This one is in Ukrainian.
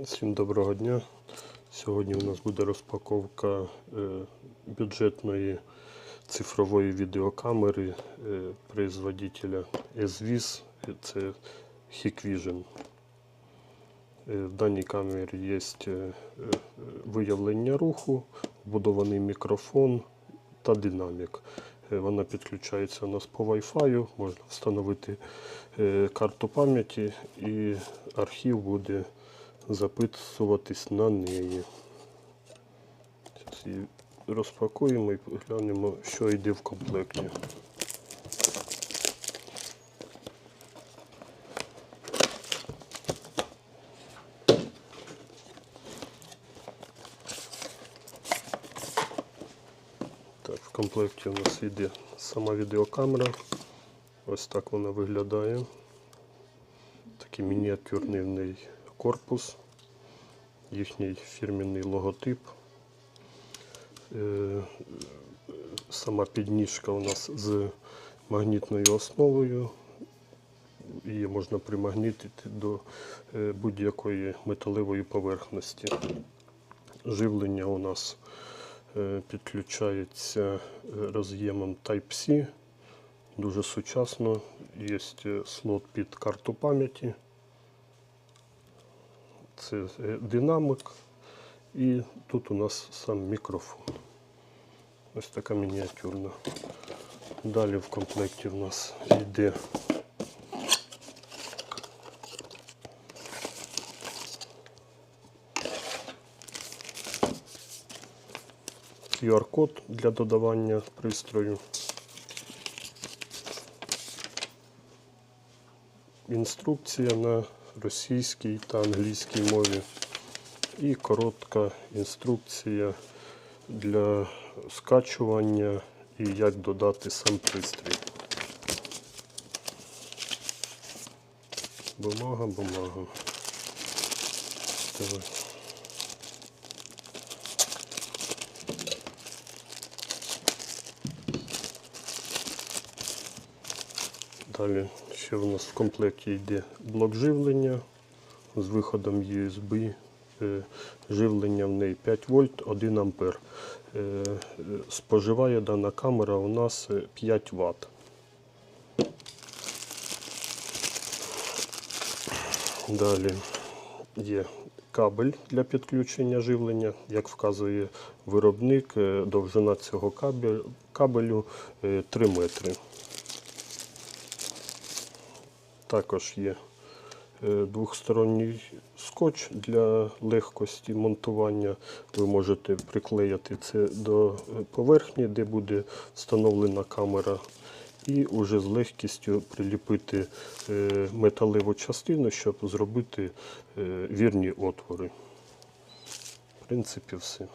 Всім доброго дня. Сьогодні у нас буде розпаковка е, бюджетної цифрової відеокамери е, производителя SVIS. Це Hikvision. Е, В даній камері є виявлення руху, вбудований мікрофон та динамік. Вона підключається у нас по Wi-Fi, можна встановити карту пам'яті і архів буде записуватись на неї. Зараз її розпакуємо і глянемо, що йде в комплекті. В комплекті у нас йде сама відеокамера. Ось так вона виглядає. Такий мініатюрний в неї корпус, їхній фірменний логотип. Е, Сама підніжка у нас з магнітною основою. Її можна примагнітити до е, будь-якої металевої поверхності. Живлення у нас е, підключається роз'ємом Type-C. Дуже сучасно. Є слот під карту пам'яті. Це е, динамик. І тут у нас сам мікрофон. Ось така мініатюрна. Далі в комплекті в нас йде QR-код для додавання пристрою. Інструкція на російській та англійській мові. І коротка інструкція для скачування і як додати сам пристрій. Бумага, бумага. Давай. Далі ще в нас в комплекті йде блок живлення з виходом USB. Е, Живлення в неї 5 вольт, 1 ампер. Е, е, Споживає дана камера у нас е, 5 Вт. Далі є кабель для підключення живлення. Як вказує виробник, е, довжина цього кабелю, кабелю е, 3 метри. Також є е, двохсторонній скотч для легкості монтування. Ви можете приклеїти це до е, поверхні, де буде встановлена камера, і вже з легкістю приліпити е, металеву частину, щоб зробити вірні отвори. В принципі, все.